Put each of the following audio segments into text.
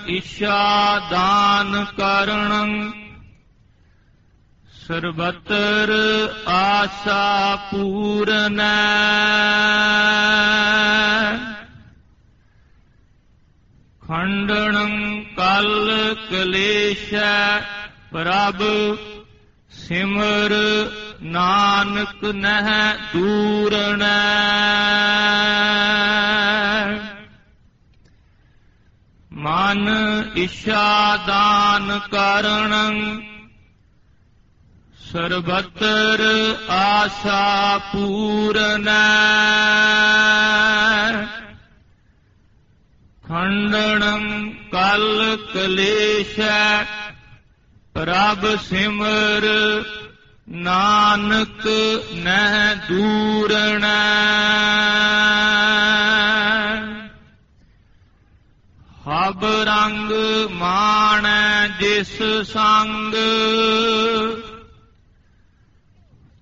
ਮਨ ਇਛਾ ਦਾਨ ਕਰਣੰ ਸਰਬਤਰ ਆਸਾ ਪੂਰਨੈ ਖੰਡਣੰ ਕਲ ਕਲੇਸ਼ੈ ਪ੍ਰਭ, ਸਿਮਰ ਨਾਨਕ ਨਹਿ ਦੂਰਣੈ ਮਨ ਇਛਾ ਦਾਨ ਕਰਣੰ ਸਰਬਤਰ ਆਸਾ ਪੂਰਨ ਖੰਡਣੰ ਕਲ ਕਲੇਸ਼ ਪ੍ਰਭ ਸਿਮਰ ਨਾਨਕ ਨਹਿ ਦੂਰਣੈ ਹਬ ਰੰਗ ਮਾਣ ਜਿਸ ਸੰਗ।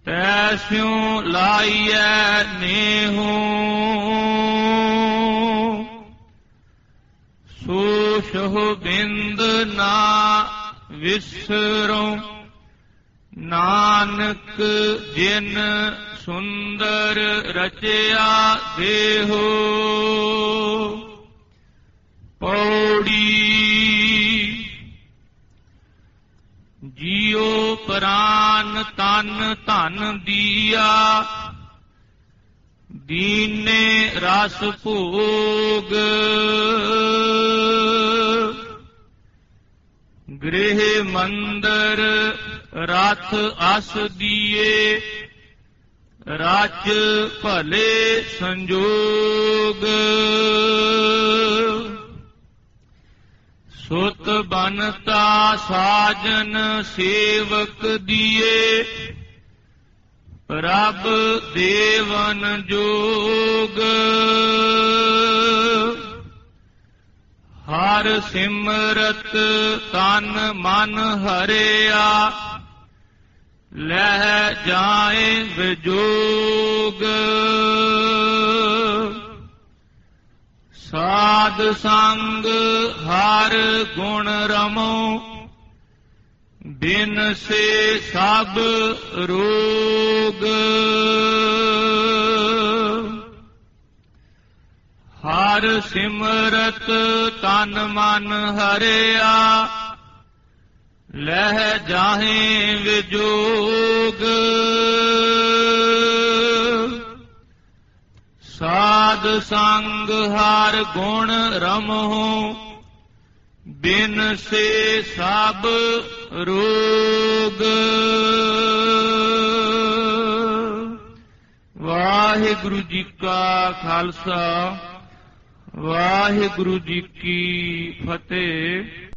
ਤੈਸਿਉ ਲਾਈਐ ਨੇਹੂ। ਸੋ ਬਿੰਦ ਨਾ ਵਿਸਰੋ ਨਾਨਕ ਜਿਨ ਸੁੰਦਰ ਰਚਿਆ ਦੇਹੋ। ਜੀਉ ਪ੍ਰਾਨ ਤਨ ਧਨ ਦੀਆ, ਦੀਨੇ ਰਸ ਭੋਗ। ਗ੍ਰਹਿ ਮੰਦਰ ਰਥ ਅਸ ਦੀਏ, ਰਾਜ ਭਲੇ ਸੰਜੋਗ। ਸੁਤ ਬਨਤਾ ਸਾਜਨ ਸੇਵਕ ਦੀਏ, ਪ੍ਰਭ ਦੇਵਨ ਜੋਗ। ਹਰ ਸਿਮਰਤ ਤਨ ਮਨ ਹਰਿਆ ਲਹਿ ਜਾਏ ਵਿਜੋਗ। ਸਾਧ ਸੰਗ ਹਰ ਗੁਣ ਰਮੋ, ਬਿਨ ਸੇ ਸਭ ਰੋਗ। ਹਰ ਸਿਮਰਤ ਤਨ ਮਨ ਹਰਿਆ, ਲਹਿ ਜਾਹੇ ਵਿਜੋਗ। ਸੰਗ ਹਰ ਗੁਣ ਰਮਹੁ, ਬਿਨ ਸੇ ਸਭ ਰੋਗ। ਵਾਹਿਗੁਰੂ ਜੀ ਕਾ ਖਾਲਸਾ, ਵਾਹਿਗੁਰੂ ਜੀ ਕੀ ਫਤਿਹ।